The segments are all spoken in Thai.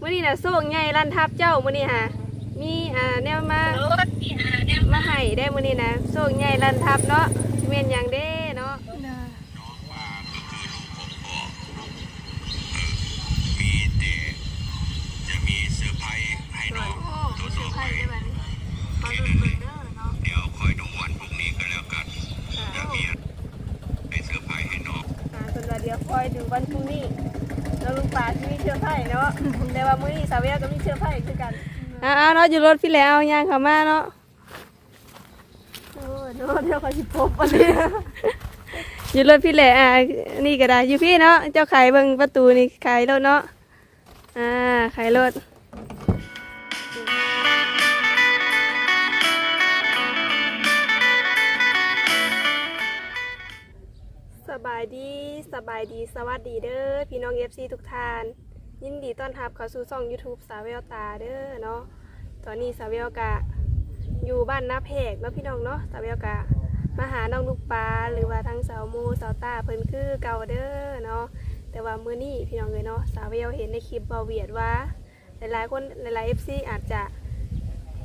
มื้อนี้น่ะโซ่งใหญ่ลั่นทับเจ้ามื้อนี้ค่ะมีอ่าแนวมามาให้ได้มื้อนี้นะโซ่งใหญ่ลั่นทับเนาะสิแม่นหยังเด้เนาะมีแต่จะมีเซอร์ไพรส์ให้น้องตัวต่อไปเดี๋ยวคอยดูวันพรุ่งนี้ก็แล้วกันจะมีอะไรเซอร์ไพรส์ให้น้องอ่าส่วนว่าเดี๋ยวคอยดูวันพรุ่งนี้ แล้วลุงป่าสิมีเชื้อไผ่เนาะแต่ว่ามื้อนี้สาวเวียก็มีเชื้อไผ่คือกันอ่าเนาะอยู่รถพี่แล้วย่างเข้ามาเนาะโอ้ยเนาะเดี๋ยวเขาสิพบอันนี้อยู่รถพี่แหละอ่านี่ก็ได้อยู่พี่เนาะเจ้าไขเบิ่งประตูนี่ไขรถเนาะอ่าไขรถ บายดีสบายดีสวัสดีเด้อพี่น้องเอฟซีทุกท่าน ยินดีต้อนรับเข้าสู่ช่อง YouTube สาวแววตาเด้อเนาะตอนนี้สาวแววกะอยู่บ้านนาเพกเนาะพี่น้องเนาะสาวแววกะมาหาน้องลูกปลาหรือว่าทั้งสาวโมสาวตาเพิ่นคือเก่าเด้อเนาะแต่ว่ามื้อนี้พี่น้องเลยเนาะสาวเวลเห็นในคลิปเบาเวียดว่า หลายๆคนหลายๆ FC อาจจะ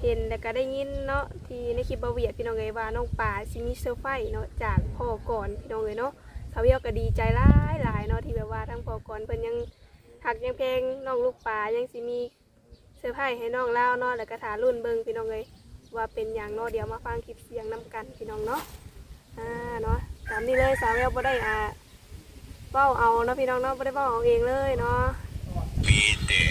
เห็นแต่ก็ได้ยินเนาะที่ในคลิปบาเวียดพี่น้องเลยว่าน้องปลาสิมีเซอร์ไพรส์เนาะจากพ่อก่อนพี่น้องเลยเนาะ สาวเวลก็ดีใจหลายหลายๆเนาะที่แบบว่าทั้งพ่อก่อนเพิ่นยังหักยังเพลงน้องลูกปลายังสิมีเซอร์ไพรส์ให้น้องเล่าเนาะแล้วก็ถารุ่นเบิ่งพี่น้องเลยว่าเป็นอย่างเนาะเดี๋ยวมาฟังคลิปเสียงนํกันพี่น้องเนาะอ่าเนาะตามนี้เลยสาวแววบ่ได้อ่าเบ้าเอาเนาะพี่น้องเนาะบ่ได้เบ้าเอาเองเลยเนาะมีแต่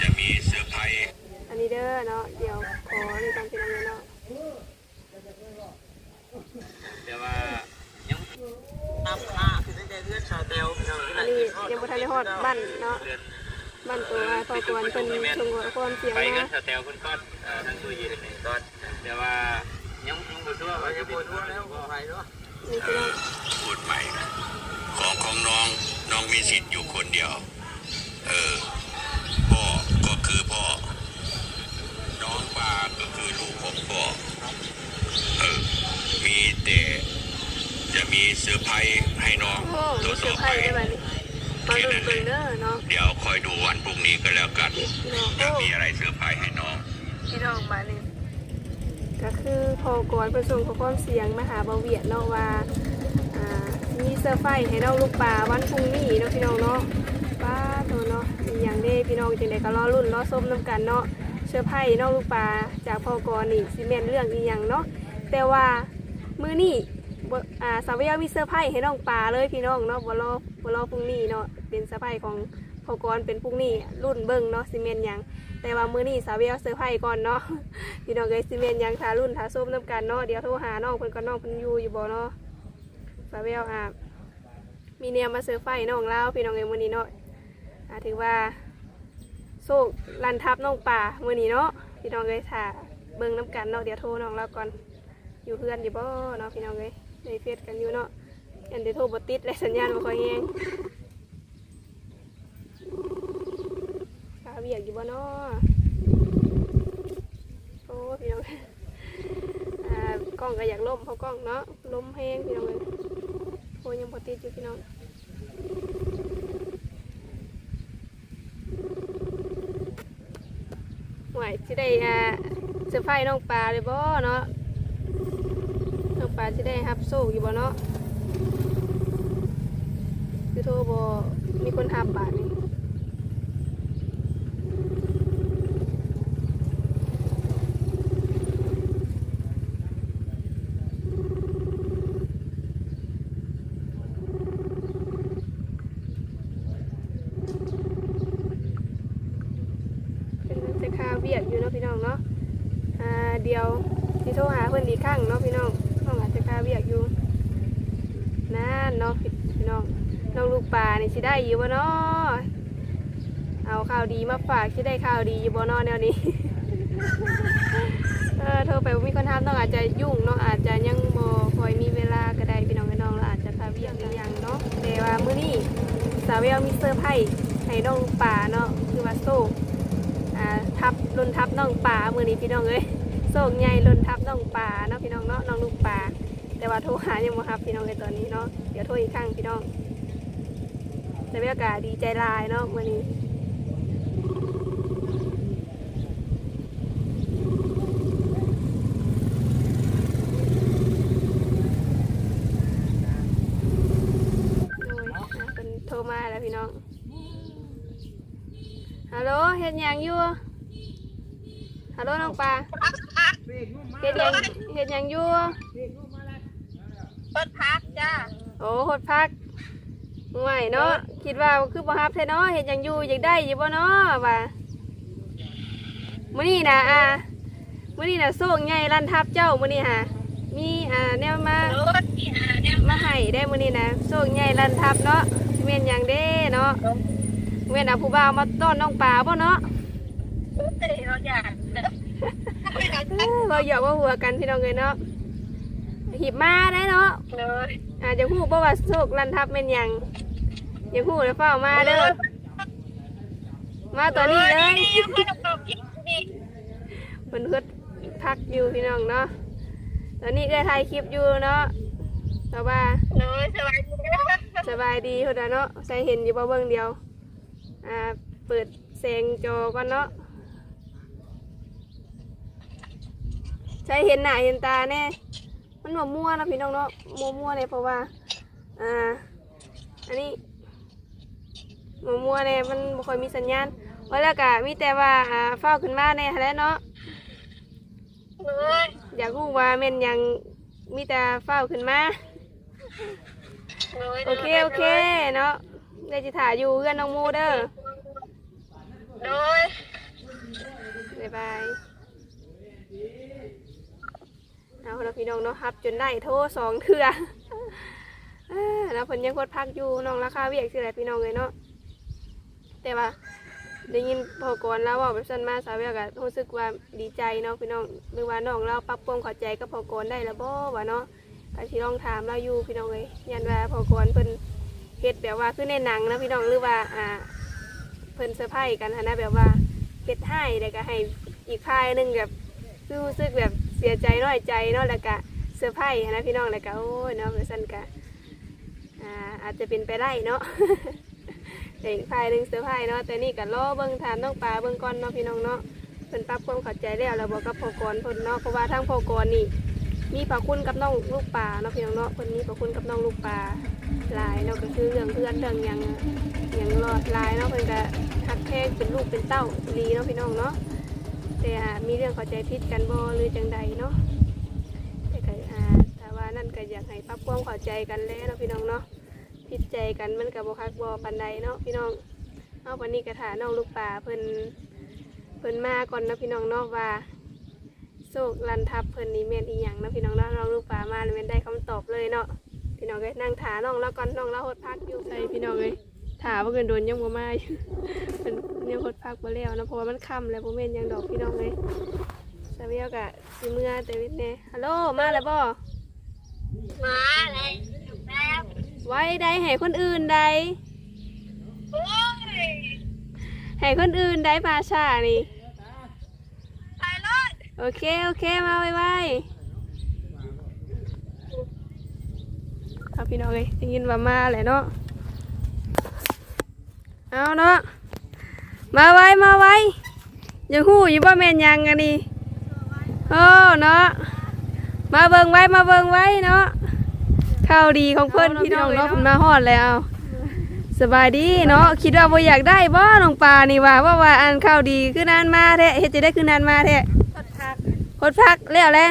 จะมีเซอร์ไพรส์อันนี้เด้อเนาะเดี๋ยวขอในตามพี่น้องเลยเนาะแต่ว่ายัง นี่ยังบ่ทันได้ฮอดบ้านเนาะบ้านตัวพอกวนเพิ่นชงความเสียงไปกันเนาะชาเตลคนก้อนทั้งตัวยืนหนึ่งก้อนแต่ว่ายังยังบ่ทั่วว่าจะบ่ทั่วแล้วบ่ไปเนาะนี่พี่น้องพูดใหม่นะของของน้องน้องมีสิทธิ์อยู่คนเดียว เออ พ่อก็คือพ่อ น้องปลาก็คือลูกของพ่อ เออ มีแต่ จะมีเซอร์ไพรส์ให้น้องโอ้ตัวเซอต่อร์ไพไปรส์ได้บัดนี้มาลุ้นเบิ่งเด้อเนาะเดี๋ยวคอยดูวันพรุ่งนี้ก็แล้วกัน พี่น้องจะโอ้มีอะไรเซอร์ไพรส์ให้น้อง พี่น้องบัดนี้ก็คือพอกวนเพิ่นส่งข้อความเสียงมาหาเบาเวียดเนาะว่าอ่ามีเซอร์ไพรส์ให้น้องลูกปลาวันพรุ่งนี้เนาะพี่น้องเนาะป้าตัวเนาะมีอย่างเด้พี่น้องจังไดก็รอรุ่นรอส้มน้ำกันเนาะเชื้อร์ไผ่น้องลูกปลาจากพ่อกรนี่ซีเมนเรื่องอีหยังเนาะแต่ว่ามื้อนี้ บ่อ่าสาวเวียมีเสื้อร์ไผ่ให้น้องปลาเลยพี่น้องเนาะบ่รอบ่รอพรุ่งนี้เนาะเป็นเสื้อร์ไผ่ของพ่อกรเป็นพรุ่งนี้รุ่นเบิ่งเนาะซีเมนหยังแต่ว่ามื้อนี้สาวเวียเสื้อร์ไผ่ก่อนเนาะ พี่น้องเอ้ยซีเมนหยังทารุ่นทาส้มน้ำกันเนาะเดี๋ยวโทรหาน้องเพิ่นก่อนน้องเพิ่นอยู่อยู่บ่เนาะสาวเวียอ่ามีเนี่ยมาเสื้อร์ไผ่น้องลาวพี่น้องเอ้ยมื้อนี้เนาะอ่าถือว่าโซกลันทับน้องป่ามื่อนี้เนาะพี่น้องเลยถ่าเบิ่งน้ำกันเนาะเดี๋ยวโทรน้องเราก่อนอยู่เพื่อนอยู่บ่เนาะพี่น้องเลย ในเฟซกันอยู่เนาะอันเดโทรบติดและสัญญาณบ่ค่อยแฮงตาเบียกอยู่บ่เนาะโอ้พี่น้องอ่ากล้องก็อยากล่มเพราะกล้องเนาะล้มแห้งพี่น้องเลยโทรยังบ่ติดอยู่พี่น้องหวยที่ได้อ่าเซอร์ไพรส์น้องปลาเลยบ่เนาะ ปลาที่ได้ฮับโซ่อยู่บ่เนาะคือโทรบ่มีคนฮับบาทนี่เป็นจะคาเวียกอยู่เนาะพี่น้องเนาะ อ่าเดียวที่โทรหาเพิ่อนอีกครั้งเนาะพี่น้อง จะคาเวียกอยู่นั่นเนาะพี่พี่น้องน้องลูกปลานี่สิได้อยู่บ่เนาะเอาข่าวดีมาฝากสิได้ข่าวดีอยู่บ่เนาะแนวนี้เออโทรไปมีคนทำน้องอาจจะยุ่งเนาะอาจจะยังบ่คอยมีเวลาก็ได้พี่น้องพี่น้องเราอาจจะคาเวียกอีกอย่างเนาะแต่ว่ามื้อนี้สาวเวลมีเซอร์ไพรส์ให้น้องลูกปลาเนาะคือว่าโซ่อ่าทับลุนทับน้องป่ามือนี้พี่น้องเอ้ยโศกใหญ่ลุนทับน้องป่าเนาะพี่น้องเนาะน้องลูกป่า แต่ว่าโทรหายังบ่รับพี่น้องในตอนนี้เนาะเดี๋ยวโทรอีกครั้งพี่น้องแต่บรรยากาศดีใจลายเนาะวันนี้โทรมาแล้วพี่น้องฮัลโหลเห็ดยังอยู่ฮัลโหลน้องปลาเห็ดยังเห็ดยังอยู่ เปิดพักจ้าโอ้หดพักห่วยเนาะคิดว่าคือบ่ฮับแท้เนาะเฮ็ดหยังอยู่อยากได้อยู่บ่เนาะว่ามื้อนี้นะอ่ามื้อนี้นะโซ่งใหญ่ลั่นทับเจ้ามื้อนี้ฮะมีอ่าแนวมารถที่หาเนี่ยมาให้ได้มื้อนี้นะโซ่งใหญ่ลั่นทับเนาะสิแม่นหยังเด้เนาะแม่นเอาผู้บ่าวมาต้อนน้องปลาบ่เนาะเตะเราอยากเอ้อเว้าหยอกเว่าหัวกันพี่น้องเอ้ยเนาะ หิบมาได้เนาะเลยอาจจะฮู้บ่ว่าโชคลันทับแม่นหยังอย่าฮู้แล้วเฝ้ามาเด้อมาตัวนี้เลยไม่ต้องตอบกินเพิ่นเพิ่นพักอยู่พี่น้องเนาะตอนนี้ก็ถ่ายคลิปอยู่เนาะแต่ว่ายสบายดีสบายดีพุ่นน่ะเนาะใส่เห็นอยู่บ่เบิ่งเดียวอ่าเปิดแสงจอก่อนเนาะใช้เห็นหน้าเห็นตาแน่ มันบ่มั่วๆนะพี่น้องเนาะมั่วๆเนี่ยเพราะว่า อ่า อันนี้มั่วๆเนี่ยมันบ่ค่อยมีสัญญาณไว้แล้วก็มีแต่ว่าอ่าเฝ้าขึ้นมาแน่หั้นแหล้วเนาะ เลยอยากรู้ว่าแม่นหยังมีแต่เฝ้าขึ้นมา เลยโอเคโอเคเนาะได้จิถ่ายอยู่เพื่อนน้องมูเด้อเลย บ๊ายบาย เอาเราพี่น้องเนาะฮับจนได้โทรสองเถื่อแล้วเพิ่นยังกดพักอยู่น้องราคาเวียกสิแหละพี่น้องเลยเนาะแต่ว่าได้ยินพอก่อนแล้วว่าแบบสั้นมาสาวเวียกอะรู้สึกว่าดีใจเนาะพี่น้องหรือว่าน้องเราปรับปรุงเข้าใจกับพอก่อนได้แล้วบ่ว่าเนาะก็สิลองถามเราอยู่พี่น้องเลยยันว่าพอก่อนเพิ่นเฮ็ดแบบว่าคือในหนังนะพี่น้องหรือว่าอ่าเพิ่นเซอร์ไพรส์กันนะแบบว่าเฮ็ดให้แล้วก็ให้อีกพายหนึงแบบคือรู้สึกแบบ เสียใจน้อยใจเนาะแล้วก็เซอร์ไพรส์นนะพี่น้องแล้วก็โอ้ยเนาะเพื่อนก็อ่าอาจจะเป็นไปได้เนาะแต่อีกพายหนึงเซอร์ไพรส์เนาะแต่นี่ก็รอเบิ่งถามน้องปลาเบิ่งก่อนเนาะพี่น้องเนาะเพิ่นปรับความเข้าใจแล้วแล้วบอกกับพอกรพนเนาะเพราะว่าทางพอกรนี่มีพระคุณกับน้องลูกปลาเนาะพี่น้องเนาะเพิ่นมีพระคุณกับน้องลูกปลาหลายเนาะก็คือเรื่องเพื่อนเรื่องยังย่างรอดลายเนาะเพิ่นก็หักแพงเป็นลูกเป็นเต้าลีเนาะพี่น้องเนาะ แต่มีเรื่องเข้าใจผิดกันบ่หรือจังใดเนาะแต่ก็แต่ว่านั่นก็อยากให้ปรับความเข้าใจกันแล้วเนาะพี่น้องเนาะผิดใจกันมันก็บ่คักบ่ปานใดเนาะพี่น้องเอาวันนี้ก็ถาน้องลูกป่าเพิ่นเพิ่นมาก่อนนะพี่น้องเนาะว่าโศกลันทับเพิ่นนี่แม่นอีหยังนะพี่น้องเนาะน้องลูกป่ามาแล้วแม่นได้คำตอบเลยเนาะพี่น้องเอ้ยนั่งถาน้องแล้วก่อนน้องแล้วหดพักอยู่ใส่พี่น้องเอ้ย ถามว่าเกินโดนยังบ่มาอยู่เป็นยังคดพักบ่แล้วนะเพราะว่ามันค่ำแล้วบ่แม่นหยังดอกพี่น้องเลยสามีเอากะสิเมื่อแต่วิทย์แน่ฮัลโหลมาแล้วบ่มาเลยแล้วไว้ใดให้คนอื่นใดโอ้ยให้คนอื่นใดมาช้านี่ไปรถโอเคโอเคมาไวๆครับพี่น้องเอ้ยได้ยินว่ามาแหละเนาะ เอาเนาะมาไว้มาไว้อย่าฮู้อยู่บ่แม่นหยังอันนี้โอ้เนาะมาเบิ่งไว้มาเบิ่งไว้เนาะข่าวดีของเพิ่นพี่น้องเนาะเพิ่นมาฮอดแล้วสบายดีเนาะคิดว่าบ่อยากได้บ่น้องปลานี่ว่าว่าว่าอันข่าวดีคือนานมาแท้เฮ็ดจะได้คือนานมาแท้พักพักโคตรพักแล้วแหละ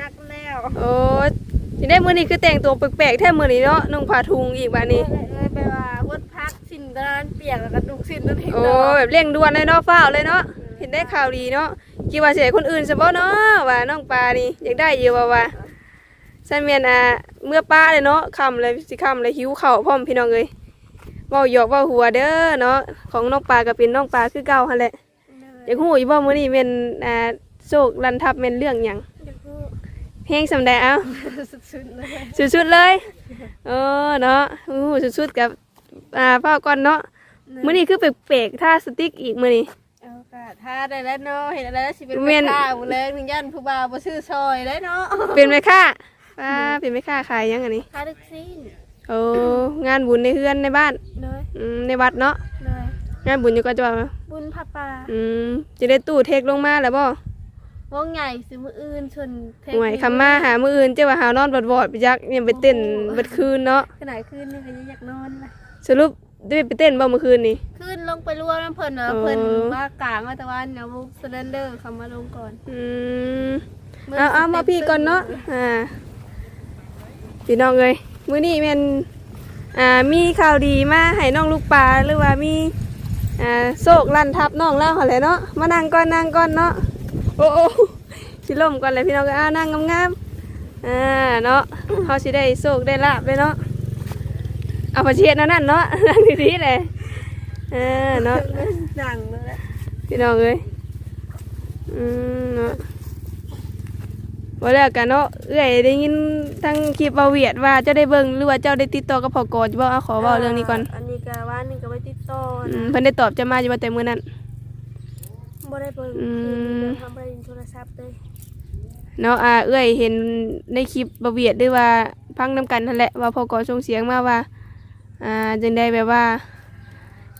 พักแล้วโอ้สิได้มื้อนี้คือแต่งตัวแปลกๆแท้มื้อนี้เนาะนุ่งผ้าถุงอีกบัดนี้ เลยไปว่าวัด พักสินเดินเปียกแล้วก็ดุกสินนั่นเองโอ้แบบเร่งด่วนเลยเนาะฟ้าวเลยเนาะเห็นได้ข่าวดีเนาะคิดว่าสิให้คนอื่นซะบ่เนาะว่าน้องปลานี่อยากได้อยู่ว่าว่าซั่นแม่นอะเมื่อป้าเลยเนาะค่ำเลยสิค่ำเลยหิวข้าวพร้อมพี่น้องเอ้ยเว้าหยอกเว้าหัวเด้อเนาะของน้องปลาก็เป็นน้องปลาคือเก่าหั่นแหละอยากฮู้อยู่บ่มื้อนี้แม่นอ่าโชคลันทับแม่นเรื่องหยังเพลงสำใดเอ้าสุดๆเลยสุดๆเลยเออเนาะอู้หูสุดๆกับ อ่าพ่อก่อนเนาะมื้อนี้คือแปลกๆท่าสติ๊กอีกมื้อนี้เอาค่ะถ้าได้แล้วเนาะเห็นอะไรแล้วสิเป็นเวีแม่ยนค้าหมดเลยหนึ่งย่านผู้บ่าวบ่ซื้อซอยเลยเนาะเป็นไหมค่ะป้าเป็นไหมค่ะขายหยังอันนี้ค่าลึกซิ่นโอ้งานบุญในเฮือนในบ้านเลยอืมในวัดเนาะเลยงานบุญอยู่ก็จะว่าบุญพระป่าอืมจะได้ตู้เทคลงมาแล้วบ่วงใหญ่ซื้อมืออื่นชนเทคห่วยคำมาหามื้ออื่นเจ้าว่าหาวนอนบอดๆไปจักเนี่ยไปเต้นเบิดคืนเนาะขนาดคืนนี่ก็ยังอยากนอนเลย สรุปได้ไปเต้นบ่เมื่อคืนนี่ขึ้นลงไปรวมน้ำเพิ่นเนาะเออเพิ่นมากลางมาแต่ว่าเนาะสแลนเดอร์เขามาลงก่อนอืมเอาเอามาพี่ก่อนเนาะอ่าพี่น้องเอ้ยมื้อนี้แม่นอ่ามีข่าวดีมาให้น้องลูกปลาหรือว่ามีอ่าโศกลั่นทับน้องแล้วหั่นแหละเนาะมานั่งก่อนนั่งก่อนเนาะโอ้โอ้สิล่มก่อนเลยพี่น้องเอ้ยอ้านั่งงามๆอ่าเนาะเฮาสิได้โศกได้ลาบเลยเนาะ เอาประเชียดนั่นนั่นเนาะนั่งดีๆเลยอ่าเนาะดังเลยแหละพี่น้องเอ้ยอืมเนาะว่าแล้วกันเนาะเอ้ยได้ยินทั้งคลิปเบาเวียดว่าเจ้าได้เบิ่งหรือว่าเจ้าได้ติดต่อกับพ่อกอจะบอกเอาขอเว้าเรื่องนี้ก่อนอันนี้ก็ว่านี่ก็ไปติดต่ออืนะมเพิ่นได้ตอบจะมาอยู่ว่าแต่มื้อนั้นบ่ได้เบิ่งอืมทำไปโทรศัพท์เลยเนาะอ่าเอ้ยเห็นในคลิปเบาเวียดด้วยว่าพังนํกันนั่นแหละว่าพ่อกอส่งเสียงมาว่า อ่าจึงได้แบบว่า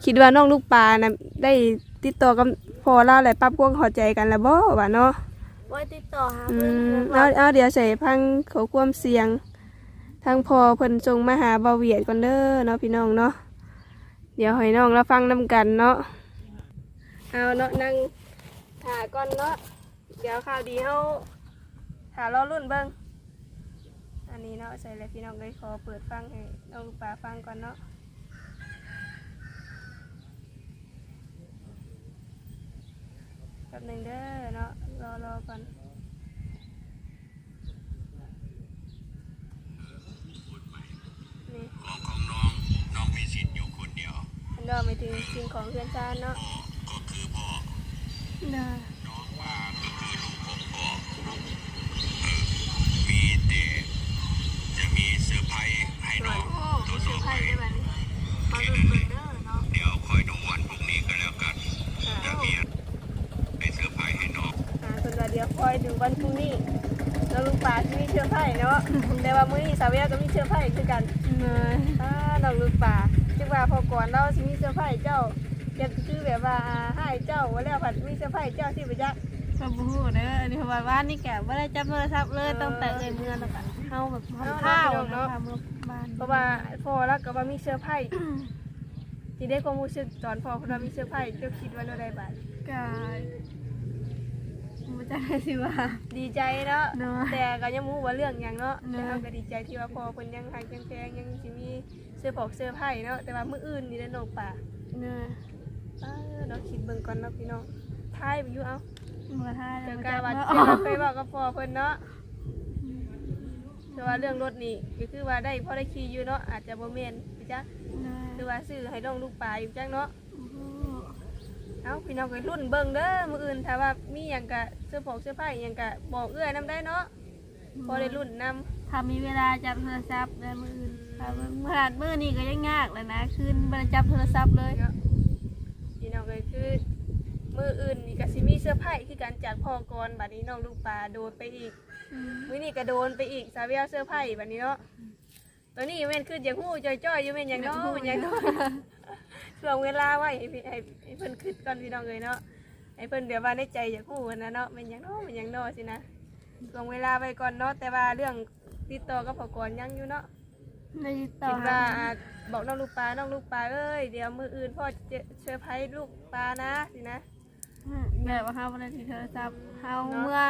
คิดว่าน้องลูกปลาน่ะได้ติดต่อกับพ่อเราแหละปรับความเข้าใจกันแล้วบ่ว่าเนาะว่าติดต่อหาอืเพิ่นมว่าเอาเอาเดี๋ยวใส่พังขอความเสียง ทางพอเพิ่นส่งมาหาเบาเวียดก่อนเด้อเนาะพี่น้องเนาะเดี๋ยวให้น้องเราฟังนํกันเนาะเอาเนาะนั่งถ่าก่อนเนาะเดี๋ยวข่าวดีเฮาถ่ารอรุ่นเบิ่งอันนี้เนาะใส่เลยพี่น้องเลยขอเปิดฟังให้ น้องลูกปลาฟังก่อนเนาะแป๊บหนึงเด้อเนาะรอรอก่อนนี่ของของน้องน้องมีสิทธิ์อยู่คนเดียวอันเดอไม่ถึงสิ่งของเพื่อนชาติเนาะก็คือพ่อเด้อน้องปลาก็คือลูกของพ่อเออมีแต่จะมีเซอร์ไพรส์ให้น้องตัวต่อไปแค่นั้นเลยเดี๋ยวคอยดูวันพรุ่งนี้ก็แล้วกันจะมีอะไรเซอร์ไพรส์ให้น้อง อ่าส่วนว่าเดี๋ยวคอยดูวันพรุ่งนี้เราลูกปลาที่มีเชื้อไผ่เนาะ แต่ว่ามื้อนี้สาวเวียก็มีเชื้อไผ่คือกันอ่าน้องลูกปลาจึงว่าพอก่อนเราสิมีเชื้อไผ่เจ้าเก็บคือแบบว่าอ่าให้เจ้าว่าแล้วผัดมีเชื้อไผ่เจ้าที่ประจักษ์ก็บ่ฮู้เด้ออันนี้เพราะว่าว่านี่แกบ่ได้จับโทรศัพท์เลยตั้งแต่เอ้ยเมื่อแล้วก็เฮาแบบทำข้าวเนาะทำเมื่อบ้านเพราะว่าพอแล้วก็ว่ามีเชื้อไผ่ที่ได้ความรู้สึกตอนพอเพราะว่ามีเชื้อไผ่เจ้าคิดว่าเราได้บาทก็บ่ จักได้สิว่า ดีใจเนาะเนาะแต่ก็ยังมูว่าเรื่องอย่างเนาะเนาะ แต่เราก็ดีใจที่ว่าพอเพิ่นยังหักยังแพงยังสิมีเสื้อผอกเสื้อไผ่เนาะแต่ว่ามื้ออื่นนี่ได้อน้องป่าเนาะเออเราคิดเบิ่งก่อนเนาะพี่น้องทายไปอยู่เอาบ่ทายเดี๋ยวบ่กาจักว่าว่าเดี๋ยวเราเคยบอกกับพ่อเพิ่นเนาะแต่ว่าเรื่องรถนี่ก็คือว่าได้พอได้ขี่อยู่เนาะอาจจะบ่แม่นพี่จ๊ะหรือว่าซื้อให้น้องลูกปลาอยู่จังเนาะ เอ้าพี่น้องก็รุ่นเบิ่งเด้อมื้ออื่นถ้าว่ามีหยังก็เสื้อผอกเสื้อไผ่หยังก็บอกเอื้อยนํได้เนาะพอได้รุ่นนํถ้ามีเวลาจับโทรศัพท์ได้มื้ออื่นถ้าเบิ่งขนาดมื้อนี้ก็ยังยากเลยนะคืนบ่ได้จับโทรศัพท์เลยเนาะพี่น้องเลยคือมืออื่นนี่ก็สิมีเสื้อร์ไผ่คือการจากพ่อกรบัดนี้น้องลูกปลาโดนไปอีกมื้อนี้ก็โดนไปอีกสาเวียเสื้อร์ไผ่บัดนี้เนาะตัวนี้แม่นคืออย่างหู้จ้อยๆอยู่แม่นอย่างน้อแม่นอย่างน้อ ช่วงเวลาไว้ให้พี่ให้ให้เพิ่นคิดก่อนพี่น้องเลยเนาะให้เพิ่นเดี๋ยวว่าในใจอยากหู้นะเนาะแม่นอย่างน้อแม่นอย่างน้อสินะช่วงเวลาไว้ก่อนเนาะแต่ว่าเรื่องติดต่อกับพ่อกรยังอยู่เนาะได้ติดต่อคิดว่าอ่าบอกน้องลูกปลาน้องลูกปลาเอ้ยเดี๋ยวมืออื่นพ่อจะเชิญไพรส์ลูกปลานะสินะ แบบว่าเฮาบ่ได้ถือโทรศัพท์เฮาเนาะ เมื่อ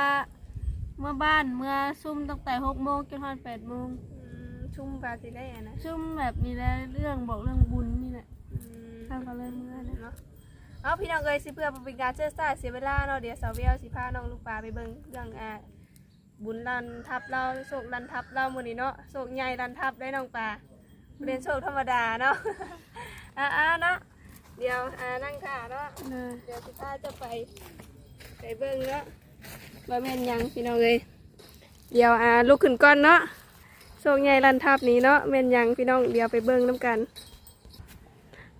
เมื่อบ้านเมื่อซุ่มตั้งแต่6โมงจนถึง8โมงอืมชุ่มปลาสิได้อะนะซุ่มแบบนี้แหละเรื่องบอกเรื่องบุญ นี่แหละอืมเฮาก็เลยเมื่อนะเนาะเอาพี่น้องเอ้ยสิเพื่อบ่เป็นการเชื่อซ่าเสียเวลาเนาะเดี๋ยวสาวเวียวสิพาน้องลูกปลาไปเบิ่งเรื่องอ่าบุญรันทับเราโศกรันทับเรามื้อนี้เนาะโศกใหญ่รันทับได้น้องปลาบ่เป็นโศกธรรมดาเนาะ อ่าๆเนาะ เดี๋ยวอ่านั่งค่ะเนาะเนอะเดี๋ยวสิพาจะไปไปเบิ่งเนาะว่าแม่นหยังพี่น้องเอ้ยเดี๋ยวอ่าลุกขึ้นก่อนเนาะโชคใหญ่ลันทับนี้เนาะแม่นหยังพี่น้อง เดี๋ยวไปเบิ่งน้ำกัน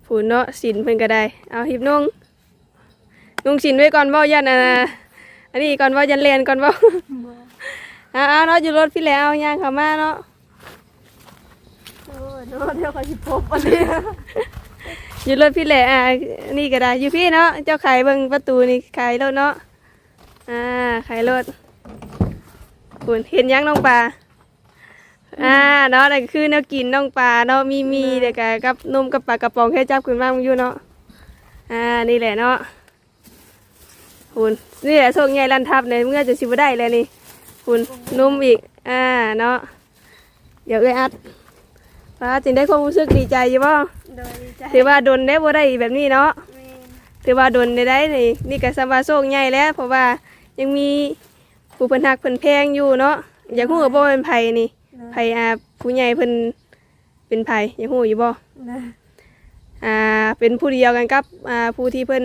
ผูนเนาะสินเพิ่นก็ได้ เอาหิบนุ่งนุ่งสินไว้ก่อนเว้ายันอ่าอันนี้ก่อนเว่ายันเรียนก่อนเว้าเอาเอาเนาะอยู่รถพี่แล้วเอาย่างเข้ามาเนาะโอ้ยเนอะเดี๋ยวเขาสิพบอันนี้อยู่รถพี่แหละอ่านี่ก็ได้อยู่พี่เนาะเจ้าไขเบิ่งประตูนี่ไขรถเนาะอ่าไขรถคุณเห็นยังน้องปลา อ่าเนาะนั่นก็คือแนวกินน้องปลาเนาะมีมีเด็กกับนมกับปลากระป๋องแค่จับขึ้นมามึงอยู่เนาะอ่านี่แหละเนาะคุณนี่แหละโชคใหญ่ลันทับเนี่ยเมื่อจะสิบได้เลยนี่คุณนมอีกอ่าเนาะเดี๋ยวเอ้ยอัดป้าจึงได้ความรู้สึกดีใจอยู่บ่โดยดีใจถือว่าโดนได้บ่ได้แบบนี้เนาะแม่นถือว่าโดนได้ได้นี่นี่ก็สำว่าโชคใหญ่แล้วเพราะว่ายังมีผู้เพิ่นฮักเพิ่นแพงอยู่เนาะอยากฮู้ว่าบ่เป็นไผนี่ ไผอ่าผู้ใหญ่เพิ่นเป็นไผอยากฮู้อยู่บ่นะอ่าเป็นผู้เดียวกันกับอ่าผู้ที่เพิ่น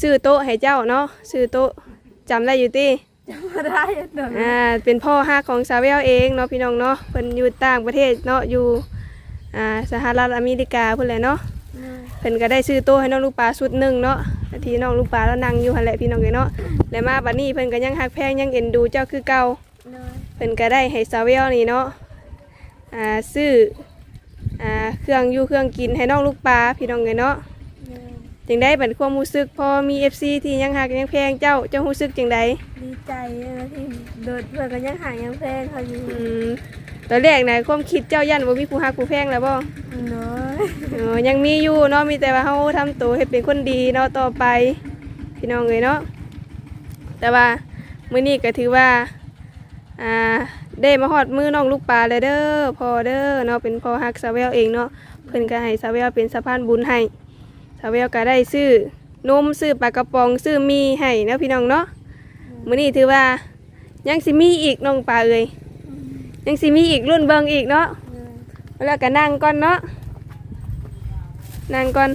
ซื้อโต๊ะให้เจ้าเนาะซื้อโต๊ะจำได้อยู่ติจำบ่ได้โดยอ่าเป็นพ่อฮักของซาเวลเองเนาะพี่น้องเนาะเพิ่นอยู่ต่างประเทศเนาะอยู่อ่าสหรัฐอเมริกาพุ่นแหละเนาะโดยเพิ่นก็ได้ซื้อโต๊ะให้น้องลูกปลาชุดหนึ่งเนาะที่น้องลูกปลาแล้วนั่งอยู่หั่นแหละพี่น้องเอ้ยเนาะแล้วมาบัดนี้เพิ่นก็ยังฮักแพงยังเอ็นดูเจ้าคือเก่าโดย เพิ่นก็ได้ให้ซาเวลนี่เนาะอ่าซื้ออ่าเครื่องอยู่เครื่องกินให้น้องลูกปลาพี่น้องเอ้ยเนาะโดยจังได้บัดความรู้สึกพอมี FC ที่ยังฮักยังแพงเจ้าเจ้ารู้สึกจังไดดีใจนะที่โดดเพื่อนก็ยังหายังแพงเขาอยู่อืมตอนแรกน่ะความคิดเจ้ายันบ่มีผู้ฮักผู้แพงแล้วบ่น้อยเออยังมีอยู่เนาะมีแต่ว่าเฮาทำตัวให้เป็นคนดีเนาะต่อไปพี่น้องเอ้ยเนาะแต่ว่ามื้อนี้ก็ถือว่า อ่าได้มาฮอดมือน้องลูกปลาแล้วเด้อพอเด้อเนาะเป็นพ่อฮักซาเวลเองเนาะเพิ่นก็ให้ซาเวลเป็นสะพานบุญให้ซาเวลก็ได้ซื้อนมซื้อปลากระป๋องซื้อมีให้เนาะพี่น้องเนาะมื้อนี้ถือว่ายังสิมีอีกน้องปลาเอ้ยยังสิมีอีกรุ่นเบิงอีกเนาะแล้วก็นั่งก่อนเนาะนั่งก่อน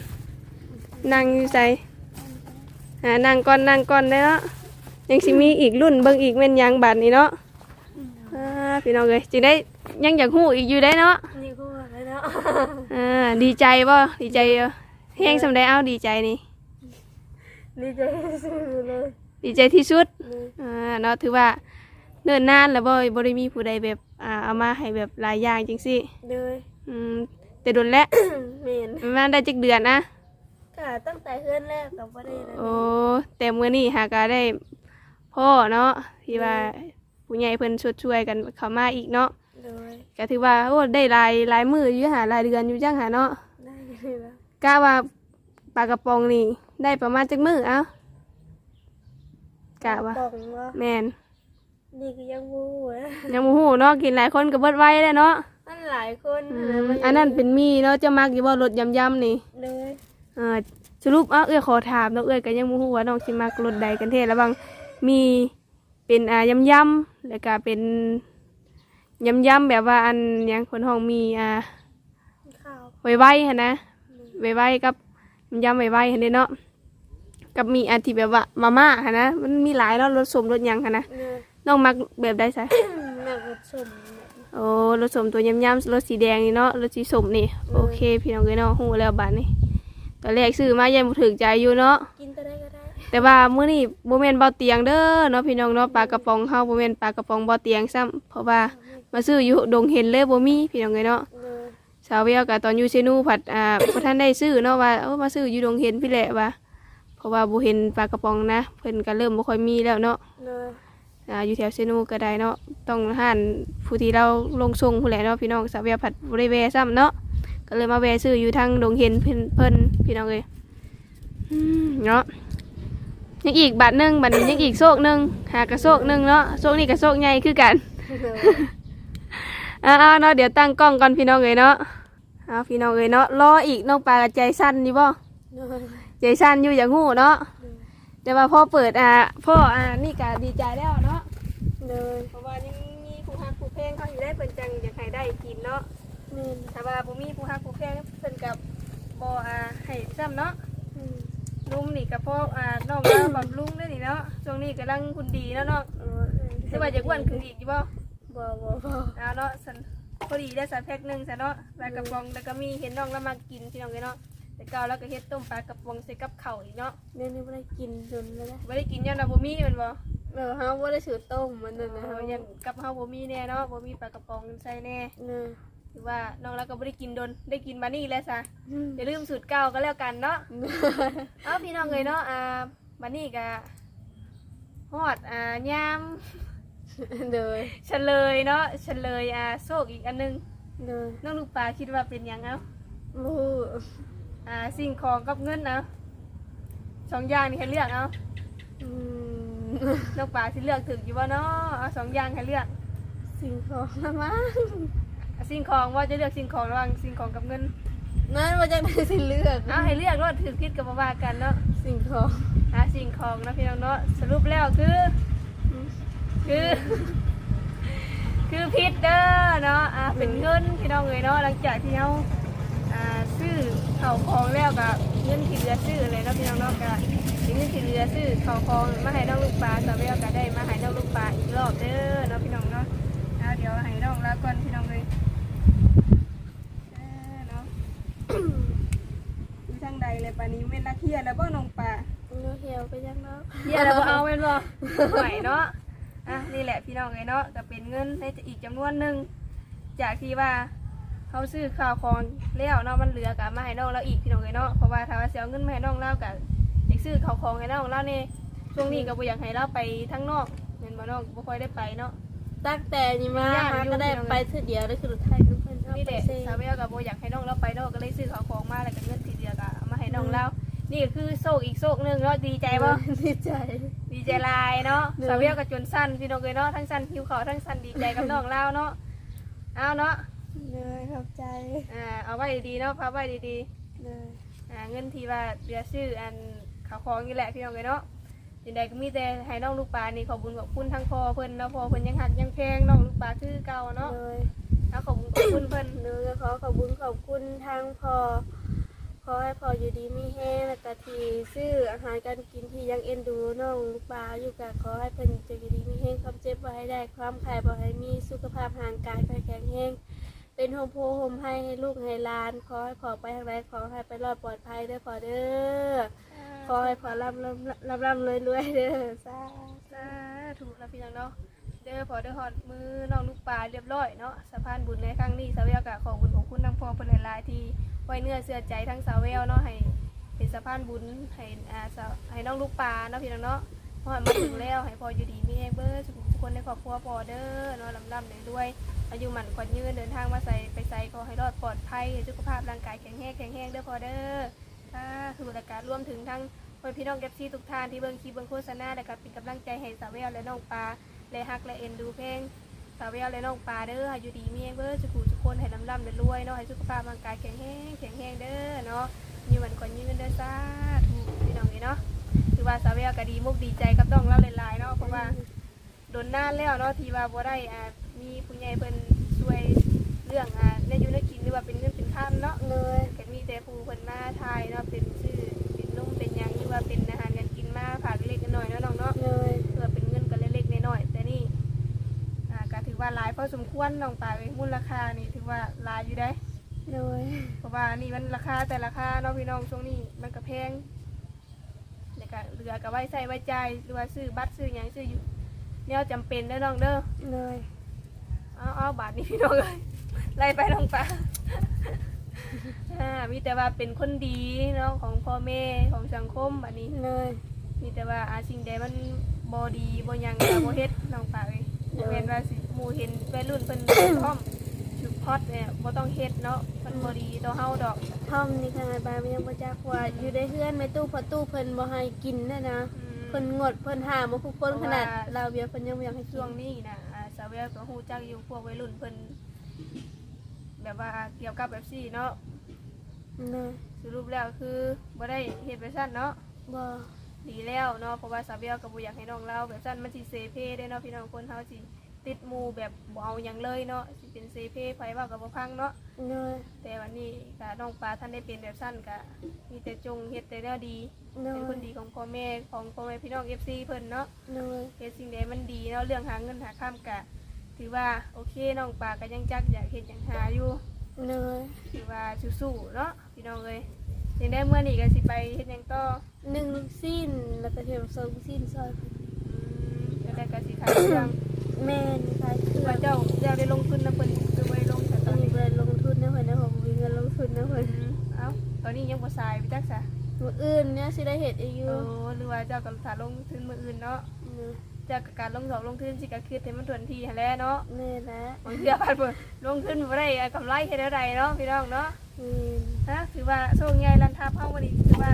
นั่งอยู่ใส่านั่งก่อนนั่งก่อนได้เนาะยังสิมีอีกรุ่นเบิงอีกแม่นยังบาดนี้เนาะ พี่น้องเอ้ยจึงได้ยังอยากฮู้อีกอยู่ได้เนาะนี่ก็ว่าแล้วเนาะอ่าดีใจบ่ดีใจเอ้อแฮงสำได้เอาดีใจนี่ดีใจสุดเลยดีใจที่สุดเลยอ่าเนาะถือว่าเนิ่นนานแล้วบ่บ่ได้มีผู้ใดแบบอ่าเอามาให้แบบหลายอย่างจังซี่เลยอืมแต่โดนแล้วเมนประมาณได้จักเดือนนะก็ตั้งแต่เพื่อนแรกกับประเด็นนะโอ้แต่มื้อนี้หากาได้พ่อเนาะที่ว่า ผู้ใหญ่เพิ่นชดช่วยกันเข้ามาอีกเนาะเลยก็ถือว่าโอ้ได้หลายหลายมื้ออยู่หาหลายเดือนอยู่จังหาเนาะได้เลยแล้วกะว่าปลากระป๋องนี่ได้ประมาณจักมื้อเอ้ากะว่าบอกว่าแม่นนี่ก็ยังวู้นะยังบ่ฮู้เนาะกินหลายคนก็เบิดไว้แล้วเนาะมันหลายคนอืมอันนั้นเป็นมีเนาะจะมักอยู่บ่รสยำๆนี่ เลยเออสรุปเอาเอ้ยขอถามเนาะเอ้ยก็ยังบ่ฮู้ว่าน้องสิมักรสใดกันแท้ระหว่างมี เป็นอ่ายำยำๆแล้วก็เป็นยำยำๆแบบว่าอันหยังคนห้องมีอ่าข้าวไวไวๆหั่นนะไวไวๆกับยำยำไวไวๆหั่นเด้เนาะกับมีอันที่แบบว่ามาม่าหั่นนะมันมีหลายเนาะรสสมรสหยังหั่นนะเลยน้องมักแบบใดซะแม่กดสมโอ้รสสมตัวยำยำรสสีแดงนี่เนาะรสสีสมนี่โอเค พี่น้องเอ้ยเนาะฮู้แล้วบัดนี้ตอนแรกซื้อมายังบ่ถึกใจอยู่เนาะกินก็ได้ก็ได้ แต่ว่ามื้อนี้บ่แม่นเบาเตียงเด้อเนาะพี่น้องเนาะปลากระป๋องเฮาบ่แม่นปลากระป๋องเบาเตียงซ้ำเพราะว่ามาซื้ออยู่ดงเห็นเลยบ่มีพี่น้องเอ้ยเนาะเลยสาวเวียกับตอนอยู่เซนูผัดอ่าบ่ทันได้ซื้อเนาะว่าเออมาซื้ออยู่ดงเห็นพี่แหละว่าเพราะว่าบ่เห็นปลากระป๋องนะเพิ่นก็เริ่มบ่ค่อยมีแล้วเนาะ เลยอ่าอยู่แถวเซนูก็ได้เนาะต้องหันผู้ที่เราลงส่งผู้แหละเนาะพี่น้องสาวเวียผัดบ่ได้แวซ้ำเนาะก็เลยมาแวะซื้ออยู่ทางดงเห็นเพิ่นเพิ่นพี่น้องเอ้ยอืมเนาะ ยังอีกบาทหนึ่งบาทนี้ยังอีกโซกหนึ่งหากระโซกหนึ่งเนาะโซกนี้กับโซกใหญ่คือกันเลยอ่าๆเนาะเดี๋ยวตั้งกล้องก่อนพี่น้องเอ๋ยเนาะเอาพี่น้องเอ๋ยเนาะรออีกน้องปลากับใจสั้นอยู่บ่เลยใจสั้นอยู่อย่างหูเนาะแต่ว่าพ่อเปิดอ่าพ่ออ่านี่ก็ดีใจแล้วเนาะเลยเพราะว่ายังมีผู้ฮักผู้เพลงเขาอยู่ได้เพิ่นจังอยากให้ได้กินเนาะเมนถ้าว่าบ่มีผู้ฮักผู้เพลงเพิ่นกับบ่อ่าให้ซ้ำเนาะอืม ลุงนี่กับพ่ออ่าน้องก็บำรุงได้อนี่เนาะช่วงนี้กำลังคุณดีเนาะเนาะเออแต่ว่าจะอ้วนขึ้นอีกอยู่บ่บ่บ่บ่เอาเนาะสันพอดีได้สันแพ็คหนึ่งสันเนาะปลากระป๋องแล้วก็มีเห็นน้องแล้วมากินพี่น้องเลยเนาะแต่เก่าแล้วก็เฮ็ดต้มปลากระป๋องใส่กับข้าวอีกเนาะเดี๋ยวนี้ไม่ได้กินจนแล้วนะไม่ได้กินย้อนเราบ่มีแมันบ่เออเฮาบ่ได้ซื้อต้มมันนั่นนะเฮาเฮายัยังงกับเฮาบ่มีแน่เนาะบ่มีปลากระป๋องใส่แน่เนย ถือว่าน้องแล้วก็บ่ได้กินโดนได้กินมานี่แล้วซะอย่าลืมสูตรเก่าก็แล้วกันเนาะ เอาพี่น้องเลยเนาะอ่ามานี่ก็ฮอดอ่ายามเลยเฉลยเนาะเฉลยอ่าโชคอีกอันหนึงเลยน้องลูกปลาคิดว่าเป็นหยังเอ้าบูอ่าสิ่งของกับเงินเนาะสองอย่างนี่ให้เลือกเอาอืมน้องปลาสิเลือกถึงอยู่ว่าเนาะเอาสองอย่างให้เลือก สิ่งของละมั้งอะ สิ่งของว่าจะเลือกสิ่งของระหว่างสิ่งของกับเงินนั่นว่าจะได้สิเลือกเอาให้เลือกรถถือคิดกับมาว่ากันเนาะสิ่งของอ่าสิ่งของเนาะพี่น้องเนาะสรุปแล้วคือ คือ คือพิษเด้อเนาะอ่าเป็นเงินพี่น้องเลยเนาะหลังจากที่เราอ่าซื้อข้าวของแล้วก็เงินที่เหลือซื้อเลยเนาะพี่น้องเนาะก็เงินที่เหลือซื้อข้าวของมาให้น้องลูกปลาต่อไปก็ได้มาให้น้องลูกปลาอีกรอบเด้อเนาะพี่น้องเนาะเอาเดี๋ยวให้น้องแล้วก่อนพี่น้องเลยเออเนาะ อยู่ทางใด เลยปานนี้เว้นนักเที่ยวแล้วบ่น้องปลาเนื้อเหี่ยวไปยังเนาะเฮียเราบ่เอาเป็นบ่ไหวเนาะอะนี่แหละพี่น้องไงเนาะก็เป็นเงินในอีกจำนวนหนึ่งจากที่ว่าเขาซื้อข้าวของแล้วเนาะมันเหลือกับมาให้น้องเราอีกพี่น้องไงเนาะเพราะว่าถ้าว่าเสียเงินมาให้น้องเรากับอยากซื้อข้าวของให้น้องเราเนี่ยช่วงนี้ก็บ่อยากให้เราไปทั้งนอกเห็นบ่น้องบ่ค่อยได้ไปเนาะ ตั้งแต่นี่มาย่านหาอยู่ ก็ได้ที่ไหนไปเทื่อเดียวได้คือรถไทยทุกคนเอานี่ไปเด็กเซ่ สาวเวลกับบ่อยากให้น้องเราไปเนาะก็เลยซื้อข้าวของมาแล้วก็เงินที่ น้องเรานี่ก็คือโชคอีกโชคหนึงเนาะดีใจบ่ ดีใจ ดีใจหลายเนาะเนอะ สาวเวียกับจนสั้นพี่น้องเลยเนาะทั้งสั้นผิวเขาวทั้งสั้นดีใจกับน้องเล่าวเนาะเอาเนาะเลยขอบใจอ่าเอาไว้ดีๆเนาะพับไว้ดีเลยๆอ่าเงินที่ว่าเดือชื่ออันขาวของนี่แหละพี่น้องเลยเนาะยินใดก็มีแต่ให้น้องลูกปลานี่ขอบคุญขอบคุณทั้งพ่อเพิ่นเนาะพ่อเพิ่นยังหักยังแพงน้องลูกปลาคือเก่าเนาะเลยเอาขอบคุณขอบคุณเพิ่นหนูก็ขอขอบคุณขอบคุณทางพอ ขอให้พออยู่ดีมีแห้งและกะทีซื้ออาหารการกินที่ยังเอ็นดูน้องลูกปลาอยู่กะขอให้เพิ่นจะอยู่ดีมีแห้งความเจ็บบ่ให้ได้ความไข่บ่ให้มีสุขภาพร่างกายแข็งแรงเป็นโฮมโพโฮมให้ให้ลูกให้หลาน ขอให้พอไปทางใดขอให้ไปรอดปลอดภัยเด้อพอเด้อขอให้พอร่ำร่ำร่ำร่ำรวยรวยเด้อสาธุสาธุแล้วพี่น้องเนาะเด้อพอเด้อฮอดมือน้องลูกปลาเรียบร้อยเนาะสะพานบุญในครั้งนี้สาวเวียกะขอบคุณของคุณทั้งพ่อเพิ่นหลายๆที่ ไว้เนื้อเชื่อใจทั้งสาวเวลเนาะให้เป็นสะพานบุญให้อ่าสาวให้น้องลูกปลาเนาะพี่น้องเนาะพอมาถึงแล้วให้พออยู่ดีมีแรงเบอร์ทุกคนในครอบครัวพอเด้อเนาะลำลำเลยด้วยอายุหมันขวัญยืนเดินทางมาใส่ไปใส่ขอให้รอดปลอดภัยสุขภาพร่างกายแข็งแรงแข็งแรงเด้อพอเด้อค่ะคือรายการรวมถึงทั้งคนพี่น้องเก็บซีทุกท่านที่เบิ่งคลิปเบิ่งโฆษณาและก็เป็นกำลังใจให้สาวเวลและน้องปลาและฮักและเอ็นดูเพลง สาวเวลและน้องปลาเด้อให้อยู่ดีมีแรงเบ้อสุขุทุกคนให้ลำลำรวยๆเนาะให้สุขภาพร่างกายแข็งแรงแข็งแรงเด้อเนาะมีวันก่อนยืนเด้อซ่าถูกพี่น้องเนาะคือว่าสาวเวลก็ดีมุกดีใจกับน้องเราหลายๆเนาะเพราะว่าโดนนาแล้วเนาะที่ว่าบ่ได้อ่ามีผู้ใหญ่เพิ่นช่วยเรื่องอ่าในอยู่ในกินหรือว่าเป็นเงินเป็นค่าเนาะเลยก็มีแต่ผู้คนมาทายเนาะเป็นชื่อเป็นนุ่มเป็นหยังหรือว่าเป็น ว่าหลายพอสมควรน้องปลาเอ้ยมูลราคานี่ถือว่าหลายอยู่ได้เลยเพราะว่านี่มันราคาแต่ราคาเนาะพี่น้องช่วงนี้มันก็แพงแล้วก็เหลือก็ไว้ใส่ไว้จ่ายหรือว่าซื้อบัตรซื้อหยังซื้ออยู่เนี่ยจำเป็นเด้อน้องเด้อเลยเอาเอาบาทนี้พี่น้องเลยไล่ไปน้องปลาอ่ามีแต่ว่าเป็นคนดีเนาะของพ่อแม่ของสังคมแบบนี้เลยมีแต่ว่าอาสิ่งใดมันบอดีบอยังก็บเฮ็ดน้องปลาเอ้ยบ่แม่นว่าสิ หมู่เห็นวัยรุ่นเพิ่นพร้อมชุดพอดเนี่ยบ่ต้องเฮ็ดเนาะมันบ่ดีต่อเฮาดอกท่อมนี่ขนาดบายมันยังบ่จักว่าอยู่ในเฮือนในตู้พอตู้เพิ่นบ่ให้กินนะนะอืม เพิ่นงดเพิ่นห้ามบ่ทุกคนขนาดเราเบียร์เพิ่นยังบ่อยากให้กิช่วงนนี้นะอ่าสาวแววก็ฮู้จักอยู่พวกวัยรุ่นเพิ่นแบบว่าเกี่ยวกับแบบซี่เนาะเลยสรุปแล้วคือบ่ได้เฮ็ดแบบซั่นเนาะบ่ดีแล้วเนาะเพราะว่าสาวเบียวกับบุอยากให้น้องเราแบบสั้นมันสิเซเพได้เนาะพี่น้องคนเฮาสิ ติดหมูแบบบ่เอาหยังเลยเนาะสิเป็นเซเพไผว่ากับบ่พังเนาะเลยแต่วันนี้ก็น้องปลาท่านได้เป็นแบบสั้นก็มีแต่จงเฮ็ดแต่แนวดีเลเป็นยคนดีของพ่อแม่ของพ่อแม่พี่น้อง FC เพิ่นเนาะเลยเฮ็ดสิ่งใดมันดีเนาะเรื่องหาเงินหาค่ำก็ถือว่าโอเคน้องปลาก็ยังจักอยากเฮ็ดหยังหาอยู่เลยถือว่าสู้ๆเนาะพี่น้องเอ้ยยังได้เมื่อนี้ก็สิไปเฮ็ดหยังต่อหนึ่งลูกสิ้นแล้วก็เทมสองสิ้นซอยอืมแล้วได้ก็สิขายเครื่อง แม่นขายเครื่อว่างเจ้าเจ้าได้ลงทุนนะเพิ่นหรือบ่ได้ลงแต่ตตออนนนี้นี้เพิ่นลงทุนนะเพิ่นนะผมมีเงินลงทุนนะเพิ่นอืมเอ้าตอนนี้ยังบ่สายไปจักซะมื้ออื่นเนี่ยสิได้เฮ็ดอีกอโอ้ยู่หรือว่าเจ้าก็ถ้าลงทุนมื้ออื่นเนาะเนอะจากการลงดอกลงทุนสิก็คือเต็มมันทวนทีหั้นแหล้วเนาะแม่นะบางเทื่อพันเพิ่นลงทุนบ่ได้กำไรเฮ็ดได้เนาะพี่น้องเนาะอืมฮะถือว่าโชคใหญ่ลันทับเฮาบ่ดีถือว่า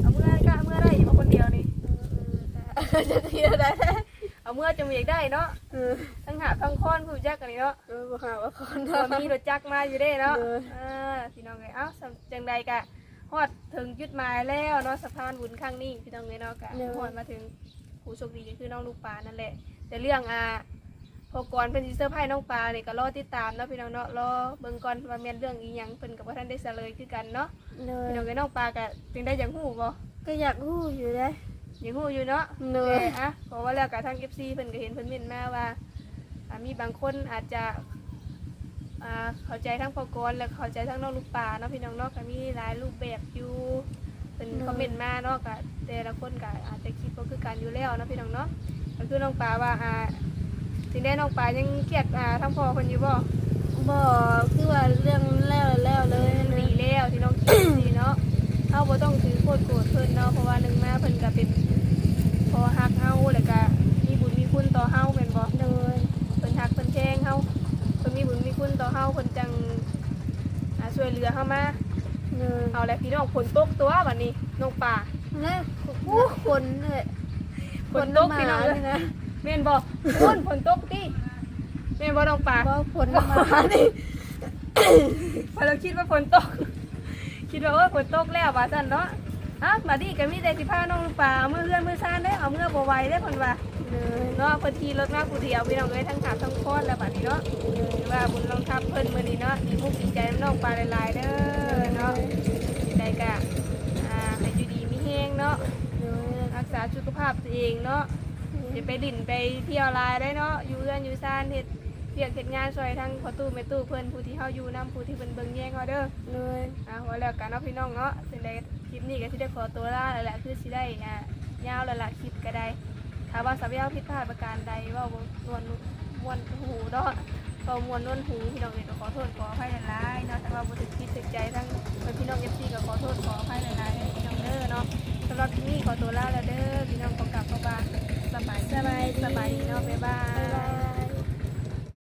เอาเมื่อก็เอาเมื่อได้อยู่บ่คนเดียวนี่เออจะเที่ยวได้ เอาเมื่อจะมีอยากได้เนาะเออทั้งหาทั้งค้อนผู้จักกันนี่เนาะเออบ่หาว่าคนเออมีรถจักรมาอยู่เด้เนาะเอออ่าพี่น้องเอ้ยเอ้าสำจังใดก็ฮอดถึงจุดหมายแล้วเนาะสะพานบุญครั้งนี้พี่น้องเอ้ยเนาะก็ฮอดมาถึงผู้โชคดีก็คือน้องลูกปลานั่นแหละ แต่เรื่องอ่าพอก่อนเพิ่นสิเซอร์ไพรส์น้องปลานี่ก็รอติดตามเนาะพี่น้องเนาะรอเบิ่งก่อนว่าแม่นเรื่องอีหยังเพิ่นก็บ่ทันได้เฉลยคือกันเนาะเนยพี่น้องเอ้ยน้องปลาก็จึงได้อย่างฮู้บ่ก็อยากรู้อยู่ได้ อย่างฮู้อยู่เนาะเนเอยออะเพราะว่าแล้วกับทาง FC เพิ่นก็เห็นเพิ่นเม่นมาว่าอ่ามีบางคนอาจจะอ่าเข้าใจทั้งพอกรและเข้าใจทั้งน้องลูกป่าเนาะพี่น้องเนาะก็มีหลายรูปแบบอยู่เพิ่นคอมเมนต์มาเนาะก็แต่ละคนก็อาจจะคิดบ่คือกันอยู่แล้วเนาะพี่น้องเนาะก็คือน้องป่าว่าอ่าถึงได้น้องป่ายังเครียดอ่าทั้งพ่อเพิ่นอยู่บ่บ่คือว่าเรื่องแล้วแล้วเลยดีแล้วที่น้องคิด ดีเนาะเฮาบ่ต้องถือโคตรโกรธเพิ่นเนาะเพราะว่าหนึงมาเพิ่นก็เป็น พอฮักเฮาแล้วก็มีบุญมีคุณต่อเฮาแม่นบ่เนยเพิ่นทักเพิ่นแจ้งเฮาเพิ่นมีบุญมีคุณต่อเฮาเพิ่นจังอ่าช่วยเหลือเฮามาเนยเอาแล้วพี่น้องฝนตกตัวบัดนี้น้องป่าแล้วผู้คนเลยฝนตกพี่น้องเอ้ยนะแม่นบ่ฝนฝนตกติแม่นบ่น้องป่าบ่คนมานี่พอเราคิดว่าฝนตก คิดว่าโอ้ยฝนตกแล้วว่าซั่นเนาะฮะบัดนี้ก็มีแต่สิพาน้องป่าเอามื่อเฮือนมื้อซ่านเด้อ เอามื่อบ่ไหวเด้อเพิ่นว่าเนยเนาะเพิ่นขี่รถมาผู้เดียวพี่น้องเอ้ยทั้งขับทั้งค้อนแล้วบัดนี้เนาะถือว่าบุญรองทับเพิ่นมื้อนี้เนาะดีมุกดีใจน้องป่าหลายๆเด้อเนาะได้กะอ่าให้อยู่ดีมีแห้งเนาะเนยรักษาสุขภาพตัวเองเนาะอย่าไปดิ่นไปเที่ยวลายได้เนาะอยู่เรือนอยู่ซ่านเฮ็ดเรียกเฮ็ดงานซอยทั้งพอตู้แม่ตู้เพิ่นผู้ที่เฮาอยู่นํผู้ที่เพิ่นเบิ่งแย่งเฮาเด้อเนยอ่าว่าแล้วกันเนาะพี่น้องเนาะซึ่งได้คลิปนี้ก็สิได้ขอตัวลาแล้วแหละคือสิได้อ่า ยาวแล้วล่ะคลิปก็ได้ ถ้าว่าสัพยาผิดพลาดประการใดเว่าบ่นวลม่วนหูเนาะก็มวนนวลหูพี่น้องเองก็ขอโทษขออภัยหลายๆเนาะแต่ว่าบ่ถึกคิดถึกใจทั้งพี่น้อง FC ก็ขอโทษขออภัยหลายๆพี่น้องเด้อเนาะสำหรับที่นี่ขอตัวลาแล้วเด้อพี่น้องขอกลับเข้าบ้านสบายสบายสบายดีเนาะบ๊ายบาบ๊ายบายย